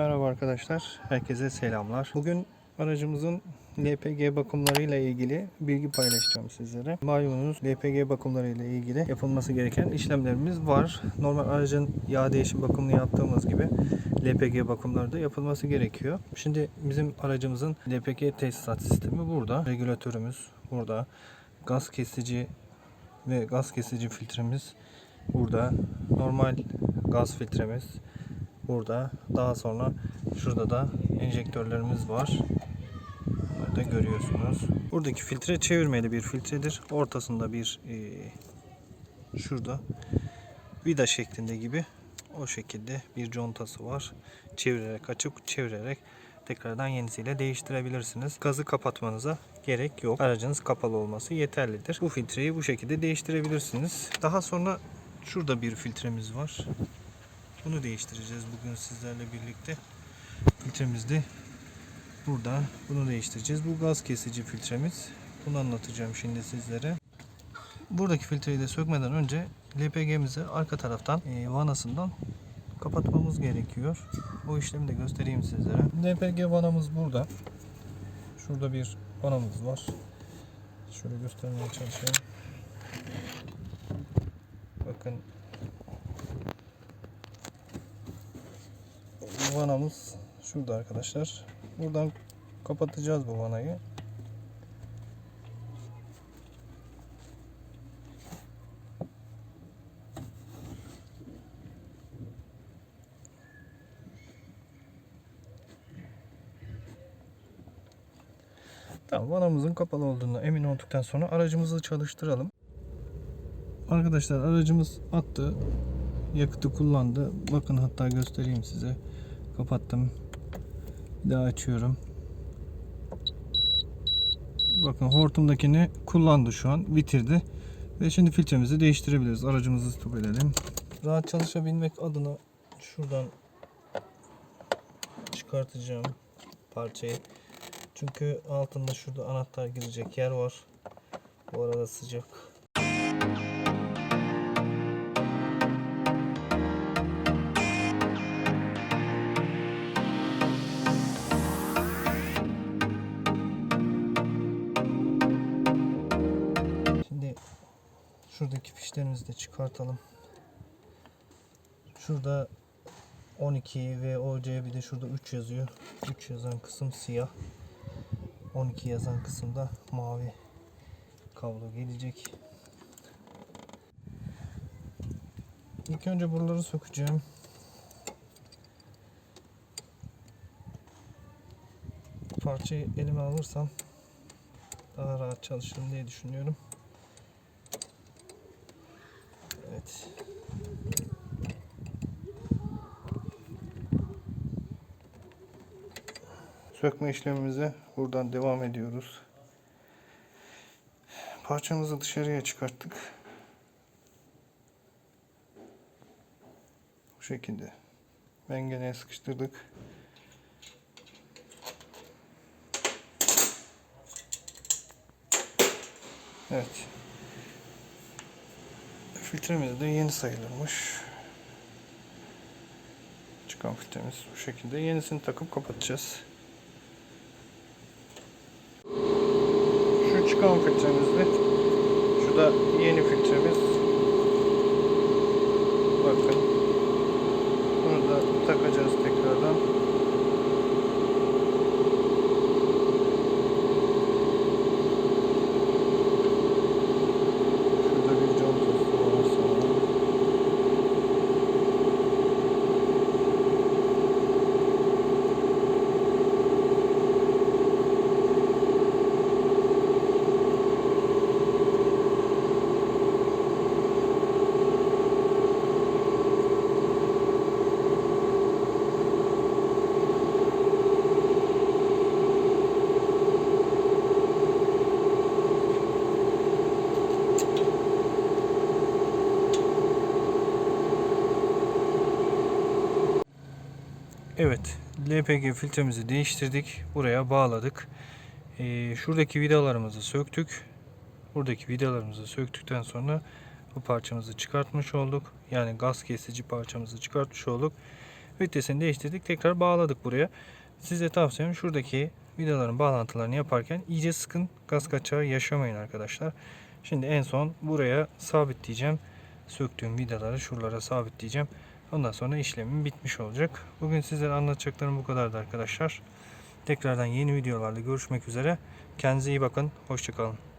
Merhaba arkadaşlar, herkese selamlar. Bugün aracımızın LPG bakımlarıyla ilgili bilgi paylaşacağım sizlere. Malumunuz LPG bakımlarıyla ilgili yapılması gereken işlemlerimiz var. Normal aracın yağ değişim bakımını yaptığımız gibi LPG bakımları da yapılması gerekiyor. Şimdi bizim aracımızın LPG tesisat sistemi burada. Regülatörümüz burada. Gaz kesici ve gaz kesici filtremiz burada. Normal gaz filtremiz burada. Daha sonra şurada da enjektörlerimiz var. Bunları görüyorsunuz. Buradaki filtre çevirmeli bir filtredir. Ortasında bir e, şurada vida şeklinde gibi o şekilde bir contası var. Çevirerek açıp çevirerek tekrardan yenisiyle değiştirebilirsiniz. Gazı kapatmanıza gerek yok. Aracınız kapalı olması yeterlidir. Bu filtreyi bu şekilde değiştirebilirsiniz. Daha sonra şurada bir filtremiz var. Bunu değiştireceğiz bugün sizlerle birlikte. Filtremiz de burada. Bunu değiştireceğiz. Bu gaz kesici filtremiz. Bunu anlatacağım şimdi sizlere. Buradaki filtreyi de sökmeden önce LPG'mizi arka taraftan e, vanasından kapatmamız gerekiyor. O işlemi de göstereyim sizlere. LPG vanamız burada. Şurada bir vanamız var. Şöyle göstermeye çalışayım. Bakın vanamız şurada arkadaşlar. Buradan kapatacağız bu vanayı. Tamam vanamızın kapalı olduğuna emin olduktan sonra aracımızı çalıştıralım. Arkadaşlar aracımız attı. Yakıtı kullandı. Bakın hatta göstereyim size. Kapattım. Bir daha açıyorum. Bakın hortumdakini kullandı şu an. Bitirdi. Ve şimdi filtremizi değiştirebiliriz. Aracımızı stop edelim. Rahat çalışabilmek adına şuradan çıkartacağım parçayı. Çünkü altında şurada anahtar girecek yer var. Bu arada sıcak. Şuradaki fişlerimizi de çıkartalım. Şurada 12 ve OC bir de şurada 3 yazıyor. 3 yazan kısım siyah. 12 yazan kısımda mavi kablo gelecek. İlk önce buraları sökeceğim. Parçayı elime alırsam daha rahat çalışırım diye düşünüyorum. Sökme işlemimize buradan devam ediyoruz. Parçamızı dışarıya çıkarttık. Bu şekilde. Mengeneye sıkıştırdık. Evet. Filtremiz de yeni sayılırmış. Çıkan filtremiz bu şekilde. Yenisini takıp kapatacağız. Şu çıkan filtremizde. Şu da yeni filtremiz. Bakın. Bunu da takacağız tekrardan. Şurada bir contası var sonra. Evet, LPG filtremizi değiştirdik. Buraya bağladık. Ee, şuradaki vidalarımızı söktük. Buradaki vidalarımızı söktükten sonra bu parçamızı çıkartmış olduk. Yani gaz kesici parçamızı çıkartmış olduk. Ünitesini değiştirdik. Tekrar bağladık buraya. Size tavsiyem şuradaki vidaların bağlantılarını yaparken iyice sıkın. Gaz kaçağı yaşamayın arkadaşlar. Şimdi en son buraya sabitleyeceğim. Söktüğüm vidaları şuralara sabitleyeceğim. Ondan sonra işlemim bitmiş olacak. Bugün sizlere anlatacaklarım bu kadardı arkadaşlar. Tekrardan yeni videolarda görüşmek üzere. Kendinize iyi bakın. Hoşçakalın.